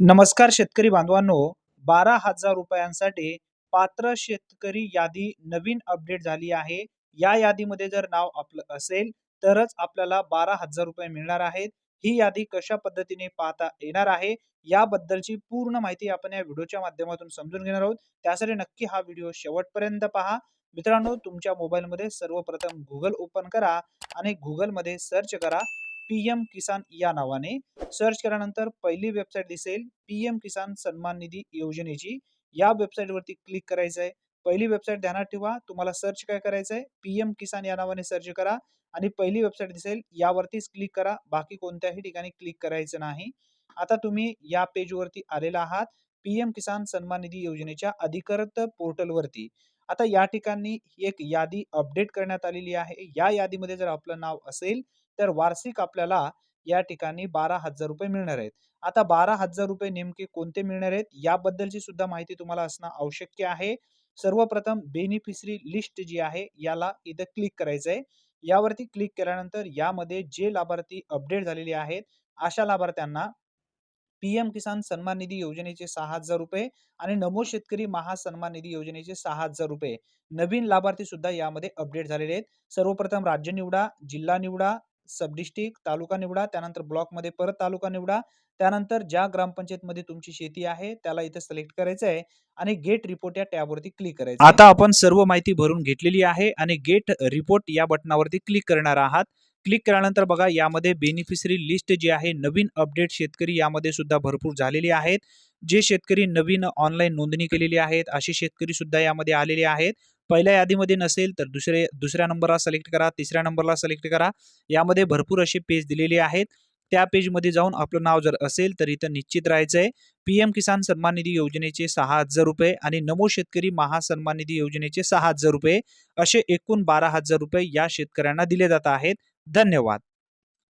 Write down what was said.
नमस्कार शेतकरी बांधवांनो. बारा हजार रुपयांसाठी पात्र शेतकरी यादी नवीन अपडेट झाली आहे. या यादीमध्ये जर नाव आपलं असेल तरच आपल्याला बारा हजार रुपये मिळणार आहेत. ही यादी कशा पद्धतीने पाहता येणार आहे याबद्दलची पूर्ण माहिती आपण या व्हिडिओच्या माध्यमातून समजून घेणार आहोत. त्यासाठी नक्की हा व्हिडिओ शेवटपर्यंत पहा. मित्रांनो तुमच्या मोबाईलमध्ये सर्वप्रथम गुगल ओपन करा आणि गुगलमध्ये सर्च करा. पी एम किसान या नावाने सर्च केल्यानंतर पहिली वेबसाईट दिसेल. पी एम किसान सन्मान निधी योजनेची. या वेबसाईटवरती क्लिक करायचं आहे पहिली वेबसाईट ध्यानात ठेवा. तुम्हाला सर्च काय करायचं आहे पी एम किसान या नावाने सर्च करा आणि पहिली वेबसाईट दिसेल. यावरतीच क्लिक करा. बाकी कोणत्याही ठिकाणी क्लिक करायचं नाही. आता तुम्ही या पेजवरती आलेला आहात. पी एम किसान सन्मान निधी योजनेच्या अधिकृत पोर्टलवरती आता या ठिकाणी एक यादी अपडेट करण्यात आलेली आहे. या यादीमध्ये जर आपलं नाव असेल तर वार्षिक आपल्याला या ठिकाणी बारा हजार रुपये मिळणार आहेत. आता बारा हजार रुपये नेमके कोणते मिळणार आहेत याबद्दलची सुद्धा माहिती तुम्हाला असणं आवश्यक आहे. सर्वप्रथम बेनिफिशरी लिस्ट जी आहे याला इथं क्लिक करायचं आहे. यावरती क्लिक केल्यानंतर यामध्ये जे लाभार्थी अपडेट झालेले आहेत अशा लाभार्थ्यांना पीएम किसान सन्मान निधी योजनेचे सहा हजार रुपये आणि नमो शेतकरी महासन्मान निधी योजनेचे सहा हजार रुपये. नवीन लाभार्थी सुद्धा यामध्ये अपडेट झालेले आहेत. सर्वप्रथम राज्य निवडा जिल्हा निवडा सब डिस्ट्रिक्ट तालुका निवडा त्यानंतर ब्लॉकमध्ये परत तालुका निवडा त्यानंतर ज्या ग्रामपंचायतमध्ये तुमची शेती आहे त्याला इथे सिलेक्ट करायचं आहे आणि गेट रिपोर्ट या टॅबवरती क्लिक करायचं आता आपण सर्व माहिती भरून घेतलेली आहे आणि गेट रिपोर्ट या बटनावरती क्लिक करणार आहात. क्लिक केल्यानंतर बघा यामध्ये बेनिफिशरी लिस्ट जी आहे नवीन अपडेट शेतकरी यामध्ये सुद्धा भरपूर झालेली आहेत. जे शेतकरी नवीन ऑनलाईन नोंदणी केलेली आहेत असे शेतकरी सुद्धा यामध्ये आलेले आहेत. पहिल्या यादीमध्ये नसेल तर दुसरे दुसऱ्या नंबरला सिलेक्ट करा तिसऱ्या नंबरला सिलेक्ट करा. यामध्ये भरपूर असे पेज दिलेले आहेत. त्या पेजमध्ये जाऊन आपलं नाव जर असेल तर इथं निश्चित राहायचं आहे पी एम किसान सन्मान निधी योजनेचे सहा हजार रुपये आणि नमो शेतकरी महासन्मान निधी योजनेचे सहा हजार रुपये असे एकूण बारा हजार रुपये या शेतकऱ्यांना दिले जात आहेत. धन्यवाद.